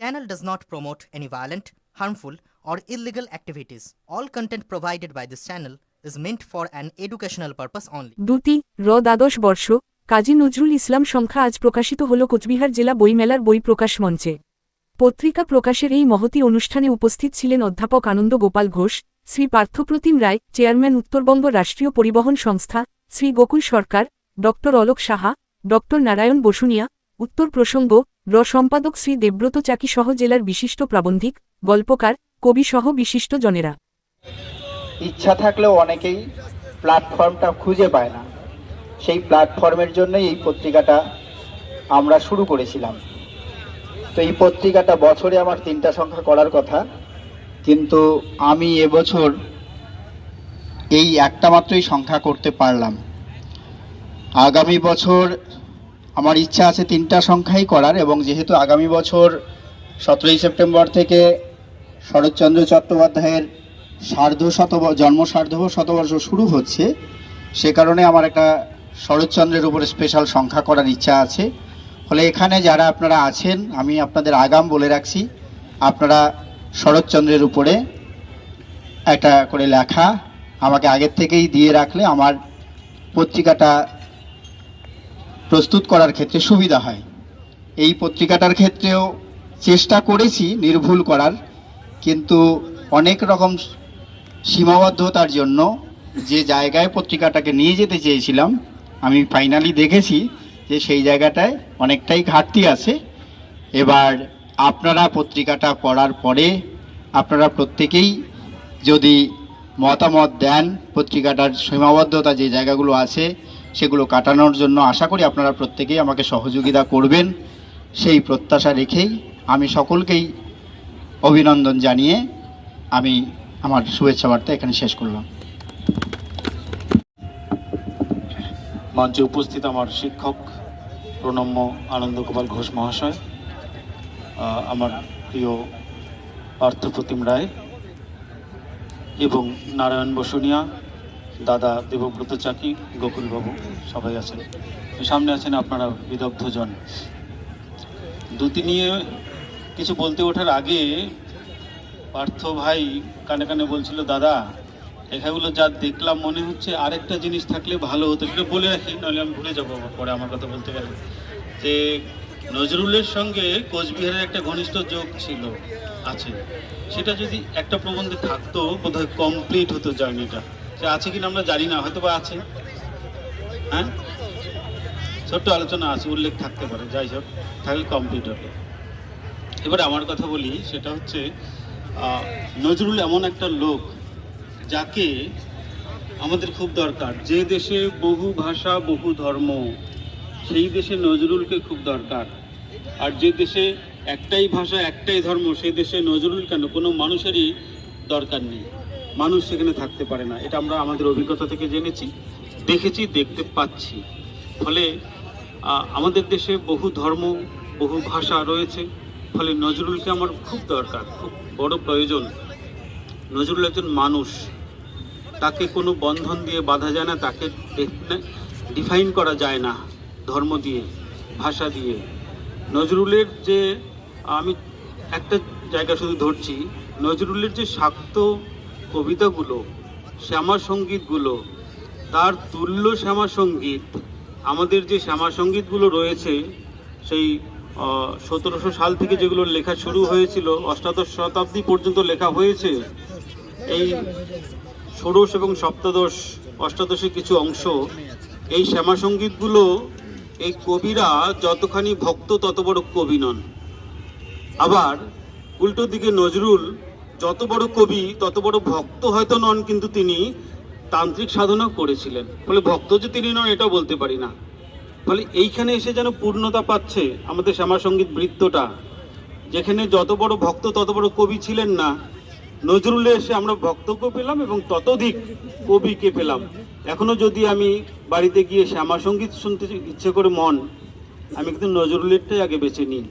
Channel does not promote any violent, harmful, or illegal activities. All content provided by this channel is meant for an educational purpose only. দুটি র দ্বাদশ বর্ষ কাজী নজরুল ইসলাম সংখ্যা আজ প্রকাশিত হল কোচবিহার জেলা বইমেলার বই প্রকাশ মঞ্চে পত্রিকা প্রকাশের এই মহতি অনুষ্ঠানে উপস্থিত ছিলেন অধ্যাপক আনন্দ গোপাল ঘোষ শ্রী পার্থপ্রতিম রায় চেয়ারম্যান উত্তরবঙ্গ রাষ্ট্রীয় পরিবহন সংস্থা শ্রী গোকুল সরকার ড অলোক সাহা ড নারায়ণ বসুনিয়া উত্তর প্রসঙ্গ র সম্পাদক শ্রী দেব্রত চাকি সহ জেলার বিশিষ্ট প্রাবন্ধিক, গল্পকার কবি সহ বিশিষ্ট জনেরা। ইচ্ছা থাকলেও অনেকেই প্ল্যাটফর্মটা খুঁজে পায় না। সেই প্ল্যাটফর্মের জন্যই এই পত্রিকাটা আমরা শুরু করেছিলাম। তো এই পত্রিকাটা বছরে আমার তিনটা সংখ্যা করার কথা। কিন্তু আমি এবছর এই একটা মাত্রই সংখ্যা করতে পারলাম। আগামী বছর আমার ইচ্ছা আছে তিনটা সংখ্যাই করার এবং যেহেতু আগামী বছর সতেরোই সেপ্টেম্বর থেকে শরৎচন্দ্র চট্টোপাধ্যায়ের সার্ধ শত জন্ম সার্ধ শতবর্ষ শুরু হচ্ছে, সে কারণে আমার একটা শরৎচন্দ্রের উপরে স্পেশাল সংখ্যা করার ইচ্ছা আছে। ফলে এখানে যারা আপনারা আছেন, আমি আপনাদের আগাম বলে রাখছি, আপনারা শরৎচন্দ্রের উপরে একটা করে লেখা আমাকে আগের থেকেই দিয়ে রাখলে আমার পত্রিকাটা প্রস্তুত করার ক্ষেত্রে সুবিধা হয়। এই পত্রিকাটার ক্ষেত্রেও চেষ্টা করেছি নির্ভুল করার, কিন্তু অনেক রকম সীমাবদ্ধতার জন্য যে জায়গায় পত্রিকাটাকে নিয়ে যেতে চেয়েছিলাম, আমি ফাইনালি দেখেছি যে সেই জায়গাটায় অনেকটাই ঘাটতি আছে। এবার আপনারা পত্রিকাটা পড়ার পরে আপনারা প্রত্যেকেই যদি মতামত দেন পত্রিকাটার সীমাবদ্ধতা যে জায়গাগুলো আছে সেগুলো কাটানোর জন্য আশা করি আপনারা প্রত্যেকেই আমাকে সহযোগিতা করবেন। সেই প্রত্যাশা রেখেই আমি সকলকেই অভিনন্দন জানিয়ে আমি আমার শুভেচ্ছা বার্তা এখানে শেষ করলাম। মঞ্চে উপস্থিত আমার শিক্ষক প্রণম্য আনন্দ গোপাল ঘোষ মহাশয় আমার প্রিয় পার্থপ্রতিম রায় এবং নারায়ণ বসুনিয়া দাদা দেবব্রত চাকি, গোকুলবাবু, সবাই আছেন। সামনে আছেন আপনারা বিদগ্ধজন। দুটি নিয়ে কিছু বলতে ওঠার আগে পার্থ ভাই কানে কানে বলছিল, দাদা লেখাগুলো যা দেখলাম মনে হচ্ছে আরেকটা জিনিস থাকলে ভালো হতো। সেটা বলে রাখি নাহলে আমি ভুলে যাব পরে আমার কথা বলতে গেলে। যে নজরুলের সঙ্গে কোচবিহারের একটা ঘনিষ্ঠ যোগ ছিল, আছে। সেটা যদি একটা প্রবন্ধে থাকতো, বোধহয় কমপ্লিট হতো জার্নিটা। সে আছে কিনা আমরা জানি না হয়তো বা আছে। হ্যাঁ? ছোট্ট আলোচনা আছে, উল্লেখ থাকতে পারে, যাই হোক তাহলে কমপ্লিট হতো এবার আমার কথা বলি, সেটা হচ্ছে নজরুল এমন একটা লোক যাকে আমাদের খুব দরকার, যে দেশে বহু ভাষা, বহু ধর্ম, সেই দেশে নজরুলকে খুব দরকার। আর যে দেশে একটাই ভাষা, একটাই ধর্ম, সেই দেশে নজরুল কেন? কোনো মানুষেরই দরকার নেই। মানুষ সেখানে থাকতে পারে না। এটা আমরা আমাদের অভিজ্ঞতা থেকে জেনেছি, দেখেছি, দেখতে পাচ্ছি। ফলে আমাদের দেশে বহু ধর্ম, বহু ভাষা রয়েছে। ফলে নজরুলকে আমার খুব দরকার, খুব বড় প্রয়োজন। নজরুল একজন মানুষ। তাকে কোনো বন্ধন দিয়ে বাঁধা যায় না, তাকে ডিফাইন করা যায় না, ধর্ম দিয়ে, ভাষা দিয়ে। নজরুলের যে, আমি একটা জায়গা শুধু ধরছি, নজরুলের যে শাক্ত কবিতাগুলো শ্যামা সঙ্গীতগুলো তার তুল্য শ্যামা সংগীত আমাদের যে শ্যামা সঙ্গীতগুলো রয়েছে, সেই সতেরোশো সাল থেকে যেগুলো লেখা শুরু হয়েছিল, অষ্টাদশ শতাব্দী পর্যন্ত লেখা হয়েছে, এই ষোড়শ এবং সপ্তদশ অষ্টাদশের কিছু অংশ, এই শ্যামা সঙ্গীতগুলো এই কবিরা যতখানি ভক্ত তত বড় কবি নন। আবার উল্টো দিকে নজরুল যত বড় কবি, তত বড় ভক্ত হয়তো নন, কিন্তু তিনি তান্ত্রিক সাধনা করেছিলেন। ফলে ভক্ত যে তিনি নন, এটাও বলতে পারি না। ফলে এইখানে এসে যেন পূর্ণতা পাচ্ছে আমাদের শ্যামা সংগীত বৃত্তটা, যেখানে যত বড় ভক্ত, তত বড় কবি ছিলেন না। নজরুলে এসে আমরা ভক্তকে পেলাম এবং ততোধিক কবিকে পেলাম। এখনও যদি আমি বাড়িতে গিয়ে শ্যামা সংগীত শুনতে ইচ্ছে করে মন, আমি কিন্তু নজরুলেরটাই আগে বেছে নিই।